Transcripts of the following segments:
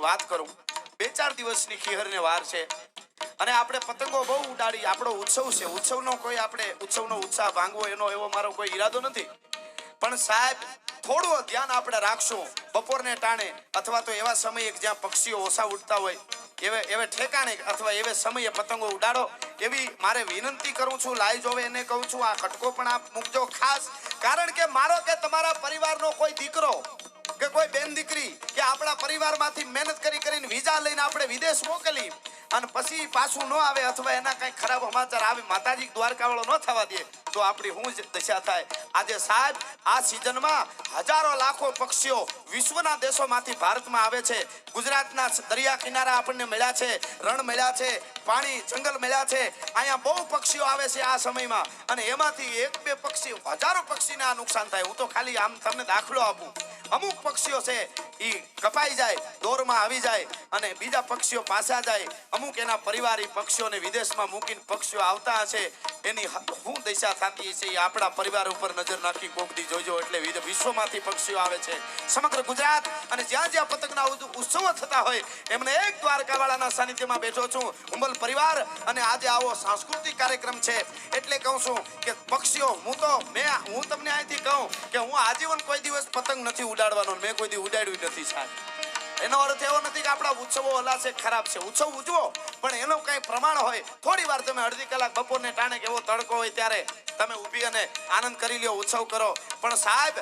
વાત કરું. બે ચાર દિવસની ખીહરને વાર છે. અને આપણે પતંગો બહુ ઉડાડી, આપણો ઉત્સવ છે. ઉત્સવનો કોઈ આપણે, ઉત્સવનો ઉત્સાહ ભાંગવો એનો એવો મારો કોઈ ઈરાદો નથી. પણ સાહેબ, થોડું ધ્યાન આપણે રાખશું. બપોરને ટાણે, અથવા તો એવા સમયે જ્યાં પક્ષીઓ ઓછા ઉડતા હોય, એવે એવે ઠેકાણે, અથવા એવે સમયે પતંગો ઉડાડો, એવી મારે વિનંતી કરું છું લાઈ જોવે એને કહું છું, આ ખટકો પણ આપ મૂકજો ખાસ. કારણ કે મારો કે તમારા પરિવારનો કોઈ દીકરો કે કોઈ બેન દીકરી કે આપણા પરિવારમાંથી મહેનત કરી કરીને વિઝા લઈને આપણે વિદેશ મોકલી અને પછી પાછું ન આવે અથવા એના કઈ ખરાબ સમાચાર આવે, માતાજી દ્વારકાવાળો ન થવા દે, તો આપણી હું દશા થાય. આજે સાહેબ, આ સિઝનમાં હજારો લાખો પક્ષીઓ વિશ્વના દેશોમાંથી ભારતમાં આવે છે. ગુજરાતના દરિયા કિનારા આપણને મળ્યા છે, રણ મળ્યા છે, પાણી, જંગલ મળ્યા છે. અહીંયા બહુ પક્ષીઓ આવે છે આ સમયમાં. અને એમાંથી એક બે પક્ષી, હજારો પક્ષીને આ નુકસાન થાય. હું તો ખાલી આમ તમને દાખલો આપું. અમુક પક્ષીઓ છે એ કપાઈ જાય, દોરમાં આવી જાય અને બીજા પક્ષીઓ પાછા જાય. અમુક એના પરિવાર પક્ષીઓને વિદેશમાં મૂકીને પક્ષીઓ આવતા હશે. એની શું દશા થતી છે એ આપણા પરિવાર ઉપર નજર નાખી કોકડી જોજો એટલે વિશ્વમાંથી પક્ષીઓ આવે છે. સમગ્ર ગુજરાત અને જ્યાં જ્યાં પતંગના ઉત્સવો થતા હોય, એમને એક દ્વારકાવાળાના સાનિધ્યમાં બેઠો છું. ઉંબલ પરિવાર અને આજે આવો સાંસ્કૃતિક કાર્યક્રમ છે. એટલે કહું છું કે પક્ષીઓ, હું તો, મેં હું તમને અહીંથી કહું કે હું આજીવન કોઈ દિવસ પતંગ નથી ઉડાડવાનો મેં કોઈ દી ઉડાડ્યું નથી, સાહેબ. એનો અર્થ એવો નથી કે આપણા ઉત્સવો ઓલા છે, ખરાબ છે. ઉત્સવ ઉજવો એનો કઈ પ્રમાણ હોય, થોડી વાર તમે અડધી કલાક બપોરને ટાણે કેવો તડકો હોય ત્યારે તમે ઊભી અને આનંદ કરી લ્યો, ઉત્સવ કરો. પણ સાહેબ,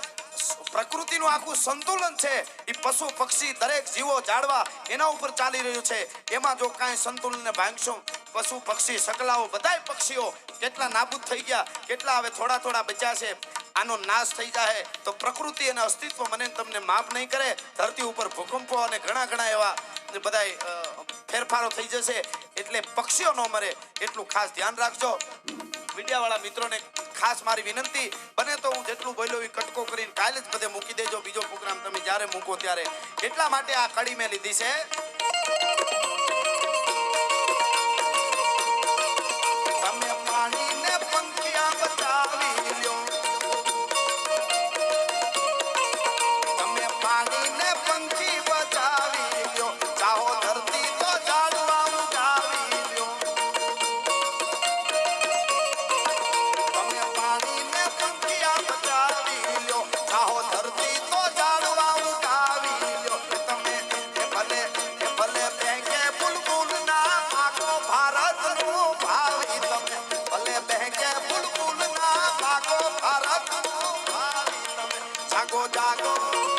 પ્રકૃતિનું આખું સંતુલન છે. એ પશુ, પક્ષી, દરેક જીવો ઝાડવા એના ઉપર ચાલી રહ્યું છે. એમાં જો કાંઈ સંતુલનને ભાંગશું, પશુ, પક્ષી, સકલાઓ, બધાય પક્ષીઓ કેટલા નાબૂદ થઈ ગયા, કેટલા હવે થોડા થોડા બચ્યા છે, આનો નાશ થઈ જાય તો પ્રકૃતિ અને અસ્તિત્વ મને તમને માફ નહીં કરે. ધરતી ઉપર ભૂકંપો અને ઘણા ઘણા એવા બધા ફેરફારો થઈ જશે. એટલે પક્ષીઓ ન મરે એટલું ખાસ ધ્યાન રાખજો. મીડિયાવાળા મિત્રોને ખાસ મારી વિનંતી, બને તો હું જેટલું બોલ્યો એ કટકો કરીને કાલે જ બધે મૂકી દેજો. બીજો પ્રોગ્રામ તમે જ્યારે મૂકો ત્યારે. એટલા માટે આ કડી મેં લીધી છે. go, go, go.